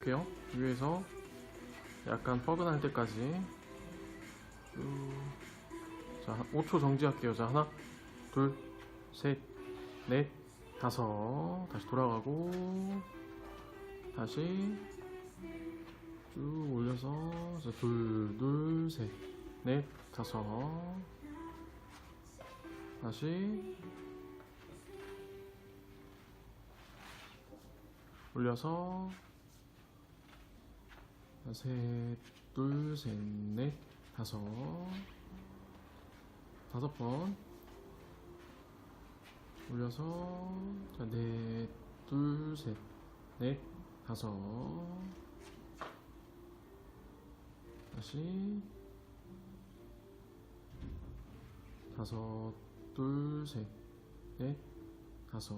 볼게요. 위에서 약간 뻐근할 때까지 쭉. 자, 한 5초 정지할게요. 자, 하나, 둘, 셋, 넷, 다섯. 다시 돌아가고, 다시 쭉 올려서, 자, 둘, 둘, 셋, 넷, 다섯. 다시 올려서, 자, 셋, 둘, 셋, 넷, 다섯. 다섯 번. 올려서 자, 넷, 둘, 셋, 넷, 다섯. 다시. 다섯, 둘, 셋, 넷, 다섯